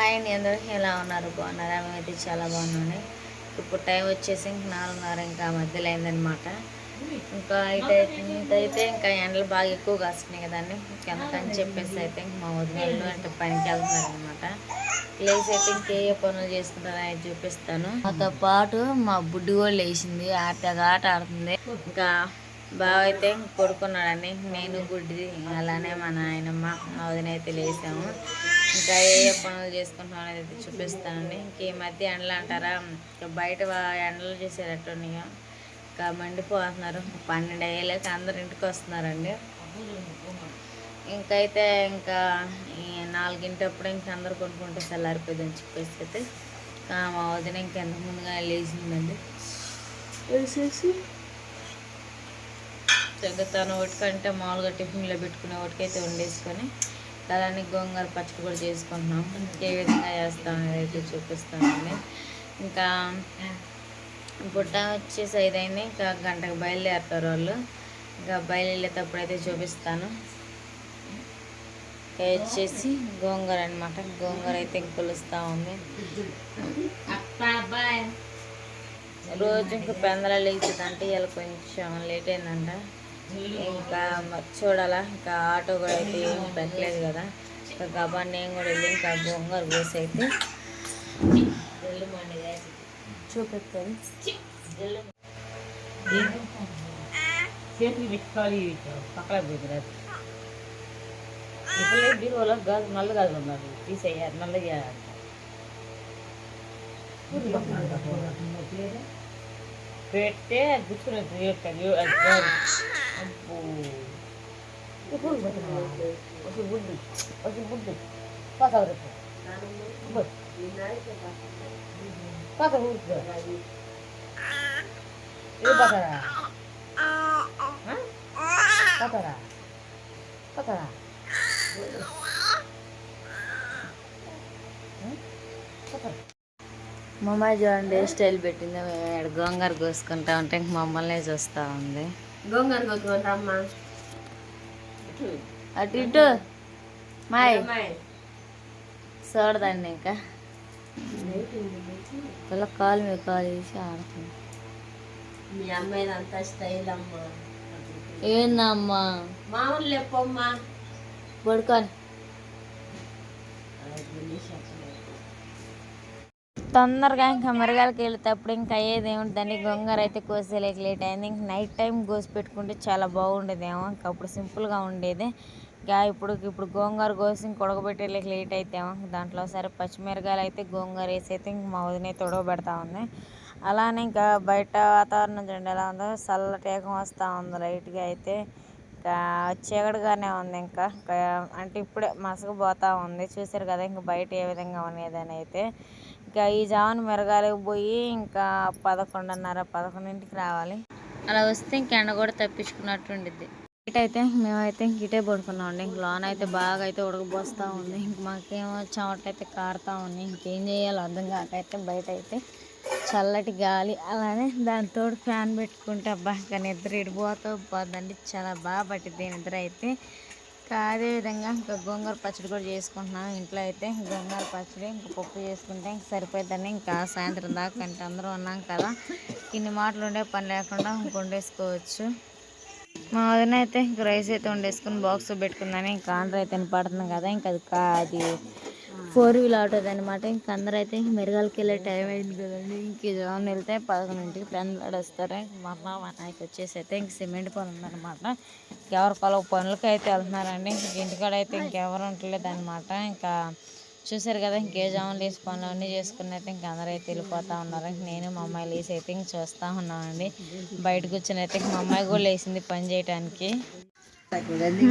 Hi అండి అందరూ ఎలా ఉన్నారు? బాగున్నారా? మేమైతే చాలా బాగున్నాండి ఇప్పుడు టైం వచ్చేసి ఇంక నాలుగున్నర ఇంకా మధ్యలో అయిందనమాట ఇంకా ఇటైతే ఇటైతే ఇంకా ఎండలు బాగా ఎక్కువ కాస్తున్నాయి కదండి. ఇంకెంత అని చెప్పేసి అయితే ఇంక మా వదిన అంటే పనికి వెళ్తున్నారనమాట లేచి అయితే ఇంకే పనులు చేసుకుంటారో అని చూపిస్తాను. మాతో పాటు మా బుడ్డి కూడా లేచింది ఆటగా ఆట ఆడుతుంది. ఇంకా బావ అయితే పడుకున్నాడండి నేను గుడ్డి అలానే మా నాయనమ్మ మా వదిన అయితే లేసాము. ఇంకా ఏ ఏ పనులు చేసుకుంటున్నాం అనేది అయితే చూపిస్తానండి. ఇంక ఈ మధ్య ఎండలు అంటారా? బయట ఎండలు ఎండలు చేసేటట్టున్నాయో? ఇంకా మండిపోతున్నారు. పన్నెండు అయ్యేలాక అందరు ఇంటికి వస్తున్నారండి. ఇంకైతే ఇంకా ఈ నాలుగింటప్పుడు ఇంక అందరు కొనుక్కుంటే చల్లారిపోయిందని చెప్పేసి అయితే మా వదిన ఇంకెంత ముందుగా లేచిందండి. వేసేసి తన ఒకటికంటే మామూలుగా టిఫిన్లో పెట్టుకునే ఒకటికైతే వండేసుకొని అలానే గోంగూర పచ్చడి కూడా చేసుకుంటున్నాం. ఏ విధంగా చేస్తాం అనేది అయితే చూపిస్తానండి ఇంకా పుట్ట వచ్చేసి ఐదైంది. ఇంకా గంటకు బయలుదేరుతారు వాళ్ళు. ఇంకా బయలుదేరేటప్పుడు అయితే చూపిస్తాను వచ్చేసి గోంగూర అనమాట గోంగూర అయితే కొలుస్తూ ఉంది. రోజు ఇంకా పెందల లేచిందంటే ఇలా కొంచెం లేట్ అయిందంట. ఇంకా మ- చూడాలా ఇంకా ఆటో కూడా అయితే ఏం పెట్టలేదు కదా. ఇంకా గబా నేను కూడా వెళ్ళి ఇంకా గోంగూర కోసి అయితే చూపిస్తాను చేతులు పెట్టుకోవాలి పక్కన పోతున్నారు ఇప్పుడు బీరువాలో గాజు నల్ల గాజు ఉన్నారు తీసేయాలి నల్లగా పెడితే గుచ్చుకుని అబ్బో ఇప్పుడు ఒక బుడ్డు ఒక బుడ్డు పాత పాత ఊరుకు ఏ పాతరా పాతరా పాతరా మా అమ్మాయి చూడండి స్టైల్ పెట్టిందో. మేము గోంగూర కోసుకుంటా ఉంటే ఇంక మమ్మల్ని చూస్తూ ఉంది. గోంగూర కొట్టుకుంటామ్మా అటు ఇటు. మాయ్. చూడదండి ఇంకా. పిల్ల కాలు మీద కాలు వేసి ఆడుతుంది మీ అమ్మాయి అంతా స్టైల్ అమ్మా. ఏందమ్మా? మామూలు లేపమ్మా. పడుకొని. తొందరగా ఇంకా మిరగాయలకి వెళ్తేప్పుడు ఇంకా అయ్యేది ఏముంటుందండి గొంగర అయితే కోసేలేక లేట్ అయింది. ఇంక నైట్ టైం కోసి పెట్టుకుంటే చాలా బాగుండేదేమో. ఇంకా అప్పుడు సింపుల్గా ఉండేది. ఇంకా ఇప్పుడు ఇప్పుడు గోంగూర కోసి ఇంక ఉడకబెట్టేలేక లేట్ అయితేమో దాంట్లో సరే పచ్చిమిరకాయలు అయితే గోంగూర వేసి అయితే ఇంక మా వదిన అయితే ఉడకబెడతా ఉంది. అలానే ఇంకా బయట వాతావరణం చూడండి ఎలా ఉందో. చల్లటి వస్తూ ఉంది లైట్గా అయితే. ఇంకా చీకటిగానే ఉంది ఇంకా. అంటే ఇప్పుడే మసకపోతూ ఉంది. చూసారు కదా ఇంక బయట ఏ విధంగా ఉన్నదని అయితే. ఇంకా ఈ జామున మిరగాయలకు పోయి ఇంకా పదకొండున్నర పదకొండింటికి రావాలి. అలా వస్తే ఇంక ఎండ కూడా తప్పించుకున్నట్టు ఉండిద్ది. ఇటైతే మేమైతే ఇంక ఇటే పడుకున్నామండి ఇంక లోన అయితే బాగా అయితే ఉడకబోస్తూ ఉంది. ఇంక మాకేమో చెమట అయితే కారుతా ఉంది. ఇంకేం చేయాలో అర్థం కాక అయితే బయట అయితే చల్లటి గాలి. అలానే దాంతో ఫ్యాన్ పెట్టుకుంటే అబ్బా ఇంకా నిద్ర ఇడిపోతూ పోద్దండి. చాలా బాగా పట్టిద్ది నిద్ర అయితే. ఇంకా అదేవిధంగా ఇంకా గోంగూర పచ్చడి కూడా చేసుకుంటున్నాం. ఇంట్లో అయితే గోంగూర పచ్చడి ఇంకా పప్పు చేసుకుంటే ఇంక సరిపోతుందని ఇంకా సాయంత్రం దాకా అంటే అందరూ ఉన్నాం కదా. ఇన్ని మాటలు ఉండే పని లేకుండా ఇంక వండేసుకోవచ్చు. మా వదిన అయితే ఇంక రైస్ అయితే వండేసుకుని బాక్స్ పెట్టుకుందని ఇంకా ఆంధ్ర అయితే పడుతుంది కదా. ఇంకా అది కాదు అది ఫోర్ వీల్ ఆటోది అనమాట ఇంక అందరూ అయితే మెరుగాలకి వెళ్ళే టైం అయింది కదండి. ఇంక జగన్ వెళ్తే పదకొండింటికి పెందలాడు వస్తారు మరలా మా నాయకు వచ్చేసి అయితే ఇంక సిమెంట్ పని ఉందన్నమాట ఎవరి పొలం పనులకి అయితే వెళ్తున్నారండి. ఇంక ఇంటికాడ అయితే ఇంకెవరు ఉండలేదు అనమాట ఇంకా చూసారు కదా ఇంకే జాములు లేసి పనులు అన్నీ చేసుకుని అయితే ఇంక అందరూ అయితే వెళ్ళిపోతా ఉన్నారు. ఇంక నేను మా అమ్మాయి లేసి అయితే ఇంక చూస్తూ ఉన్నామండి. బయట కూర్చొని అయితే ఇంక మా అమ్మాయి కూడా లేచింది పని చేయడానికి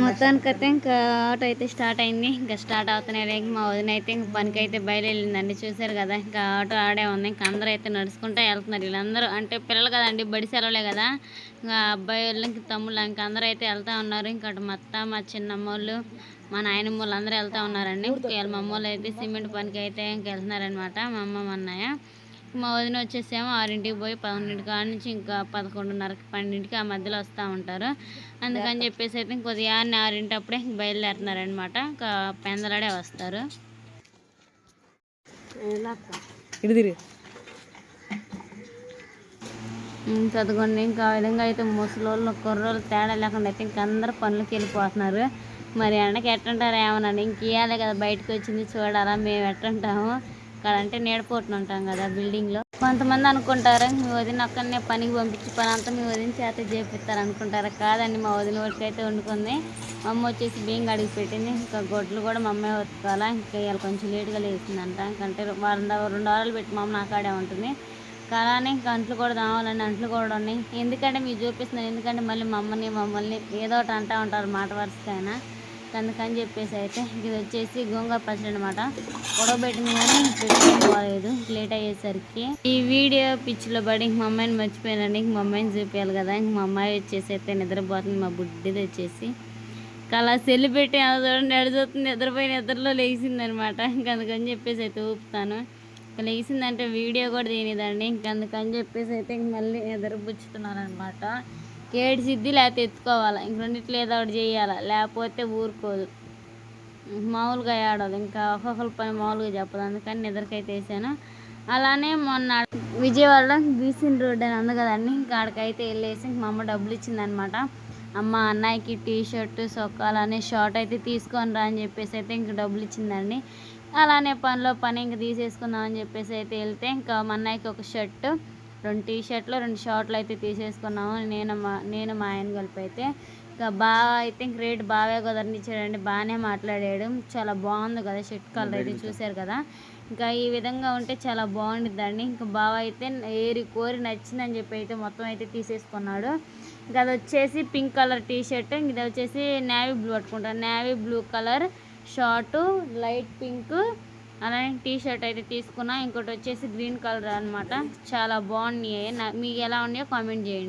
మొత్తానికి అయితే ఇంకా ఆటో అయితే స్టార్ట్ అయింది. ఇంకా స్టార్ట్ అవుతున్నాయి ఇంక మా వదిన అయితే ఇంక పనికి అయితే బయలుదేరిందండి. చూసారు కదా ఇంకా ఆటో ఆడే ఉంది. ఇంకా అందరూ అయితే నడుచుకుంటూ వెళ్తున్నారు. వీళ్ళందరూ అంటే పిల్లలు కదండి బడి సెలవులే కదా. ఇంకా అబ్బాయి వాళ్ళు ఇంక తమ్ముళ్ళు ఇంకా అందరూ అయితే వెళ్తా ఉన్నారు. ఇంకా అటు మా మా చిన్నమ్మ వాళ్ళు మా నాయనమ్మ వాళ్ళు అందరూ వెళ్తా ఉన్నారండి. వీళ్ళ మా అమ్మ వాళ్ళు అయితే సిమెంట్ పనికి అయితే ఇంక వెళ్తున్నారనమాట మా అమ్మ మా అన్నయ్య. మా వదిన వచ్చేసేమో ఆరింటికి పోయి పదకొండింటి కాడ నుంచి ఇంకా పదకొండున్నరకి పన్నెండింటికి ఆ మధ్యలో వస్తూ ఉంటారు. అందుకని చెప్పేసి అయితే కొద్దిగా ఆరింటి అప్పుడే బయలుదేరుతున్నారనమాట ఇంకా పెందలాడే వస్తారు. చదువుకోండి. ఇంకా ఆ విధంగా అయితే ముసలోళ్ళు కుర్రోళ్ళు తేడా లేకుండా అయితే ఇంక అందరు పనులకి వెళ్ళిపోతున్నారు. మరి ఎండకి ఎట్టంటారు ఏమనండి ఇంక ఇవ్వాలి కదా బయటకు వచ్చింది చూడాలా మేము ఎట్టంటాము? ఇక్కడ అంటే నీడపోటున ఉంటాం కదా బిల్డింగ్లో కొంతమంది అనుకుంటారు మీ వదిన అక్కడనే పనికి పంపించి పని అంతా మీ వదిన చేత చేపిస్తారు అనుకుంటారా. కాదండి మా వదిన వరకు అయితే వండుకుంది. మా అమ్మ వచ్చేసి బియ్యం కడిగి పెట్టింది. ఇంకా గొడ్లు కూడా మా అమ్మే ఉతకాలా. ఇంకా ఇవాళ కొంచెం లేట్గా లేచిందంట. ఇంకంటే వారం రెండు వారాలు పెట్టి మా అమ్మ నాకాడే ఉంటుంది. అలానే ఇంకా అంట్లు కూడా రావాలని అంట్లు కూడా ఉన్నాయి. ఎందుకంటే మీరు చూపిస్తున్నారు ఎందుకంటే మళ్ళీ మమ్మల్ని మమ్మల్ని ఏదో ఒకటి అంటూ ఉంటారు మాట వరుసకైనా. అందుకని చెప్పేసి అయితే ఇది వచ్చేసి గోంగూర పచ్చడి అనమాట ఉడకబెట్టింది కానీ పెట్టుకోలేదు లేట్ అయ్యేసరికి. ఈ వీడియో పిచ్చిలో పడి ఇంక మా అమ్మాయిని మర్చిపోయానండి. ఇంక మా అమ్మాయిని చూపించాలి కదా. ఇంక మా అమ్మాయి వచ్చేసి అయితే నిద్రపోతుంది. మా బుడ్డిది వచ్చేసి. ఇంకా అలా సెల్లు పెట్టి అలా చూడండి ఎడచూస్తుంది నిద్రపోయి నిద్రలో లేచింది అనమాట ఇంకా అందుకని చెప్పేసి అయితే ఊపుతాను. ఇంకా లేచిందంటే వీడియో కూడా తినేదండి ఇంకా అందుకని చెప్పేసి అయితే ఇంక మళ్ళీ నిద్రపుచ్చుతున్నాను అనమాట ఏడ్చిద్ది లేకపోతే ఎత్తుకోవాలి? ఇంక రెండింటి ఏదో ఒకటి చేయాలి? లేకపోతే ఊరుకోదు. మామూలుగా ఏడదు ఇంకా ఒక్కొక్కరి పని మామూలుగా చెప్పదు. అందుకని నిద్రకైతే వేసాను. అలానే మొన్న విజయవాడలో బీసీన్ రోడ్ అని ఉంది కదండి. ఇంకా ఆడికైతే వెళ్ళేసి ఇంక మా అమ్మ డబ్బులు ఇచ్చిందనమాట. అమ్మ అన్నయ్యకి టీ షర్ట్ సొక్కాలు అనే షార్ట్ అయితే తీసుకొని రా అని చెప్పేసి అయితే ఇంక డబ్బులు ఇచ్చిందండి. అలానే పనిలో పని ఇంక తీసేసుకుందాం అని చెప్పేసి అయితే వెళ్తే ఇంకా మా అన్నయ్యకి ఒక షర్ట్ రెండు టీ షర్ట్లు రెండు షార్ట్లు అయితే తీసేసుకున్నాము. నేను మా నేను మా ఆయన కలిపి అయితే. ఇంకా బాగా అయితే ఇంక రేట్ బాగా కుదరనిచ్చాడండి బాగానే మాట్లాడాడు. చాలా బాగుంది కదా షర్ట్ కలర్ అయితే చూశారు కదా. ఇంకా ఈ విధంగా ఉంటే చాలా బాగుండిద్దండి. ఇంకా బాగా అయితే ఏరి కోరి నచ్చిందని చెప్పి అయితే మొత్తం అయితే తీసేసుకున్నాడు. ఇంకా అది వచ్చేసి పింక్ కలర్ టీ షర్ట్ ఇది వచ్చేసి నేవీ బ్లూ పట్టుకుంటాను. Navy blue colour short light pink అలానే టీ షర్ట్ అయితే తీసుకున్నా. ఇంకోటి వచ్చేసి గ్రీన్ కలర్ అన్నమాట. చాలా బాగున్నాయి. నా- మీకు ఎలా ఉన్నాయో కామెంట్ చేయండి.